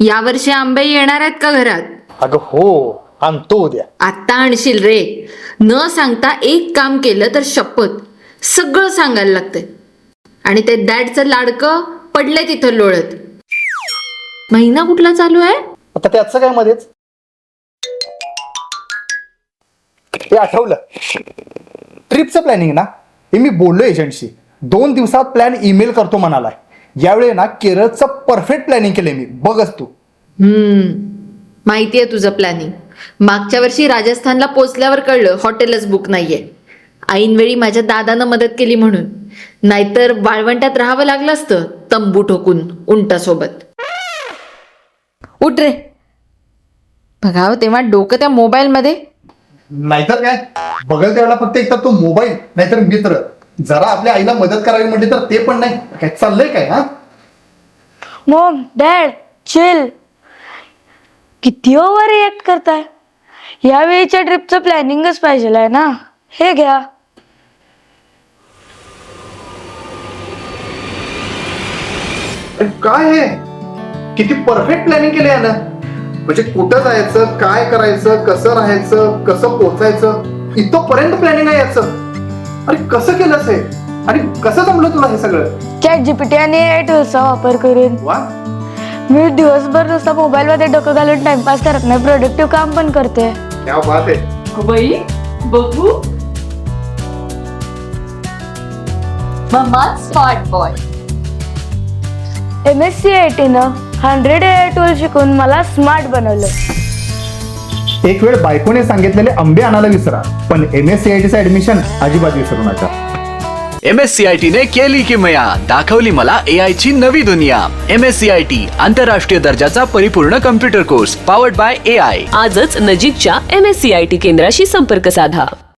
यावर्षी आंबे येणार आहेत का घरात? अगं हो आणतो उद्या. आत्ता आणशील रे. न सांगता एक काम केलं तर शपथ. सगळं सांगायला लागतंय. आणि ते दॅडचं लाडकं पडलंय तिथं लोळत. महिना कुठला चालू आहे? आता त्याचं काय मध्येच? हे आठवलं. ट्रिपचं प्लॅनिंग ना? हे मी बोललो एजंटशी. दोन दिवसात प्लॅन ईमेल करतो म्हणालाय यावेळी ना केरळचं परफेक्ट प्लॅनिंग केलंय मी. बघच तू. हम्म. माहितीये तुझं प्लॅनिंग मागच्या वर्षी राजस्थानला पोचल्यावर कळलं हॉटेलच बुक नाहीये. ऐनवेळी माझ्या दादानं मदत केली म्हणून. नाहीतर वाळवंटात राहावं लागलं असतं तंबू ठोकून उंटासोबत. उठ रे. बघावं तेव्हा डोकं त्या मोबाईलमध्ये नाहीतर काय? बघल त्यावेळेला फक्त एकतर तो मोबाईल नाहीतर मित्र. जरा आपल्या आईला मदत करावी म्हटली तर ते पण नाही. काय चाललंय काय हा? Mom dad chill. किती ओव्हर रिॲक्ट करताय? यावेळीच्या ट्रिपचं प्लॅनिंगच पाहिजे आहे ना. हे घ्या. काय हे? किती परफेक्ट प्लॅनिंग केलं यानं. म्हणजे कुठं जायचं काय करायचं कसं राहायचं कसं पोचायचं? इथपर्यंत प्लॅनिंग आहे याचं. अरे कसं केलंस हे? आणि कसं जमलं तुला हे सगळं? चॅट जीपीटी आणि ए टूलचा वापर करून. वा. मी दिवसभर नुसता मोबाईल मध्ये डोकं घालून टाइमपास करत नाही प्रोडक्टिव्ह काम पण करते. क्या बात आहे. बाई बघू. Mamma smart boy M S C I टीनं हंड्रेड ए आय टूल शिकून मला स्मार्ट बनवलं. एक वेळ बायकोने सांगितलेले आंबे आणायला विसरा पण एम एस सी आय टीचं ऍडमिशन अजिबात विसरू नका. M S C I T ने केली किमया दाखवली मला ए आय ची नवी दुनिया. M S C I T आंतरराष्ट्रीय दर्जाचा परिपूर्ण computer course powered by A I आजच नजीकच्या M S C I T केंद्राशी संपर्क साधा.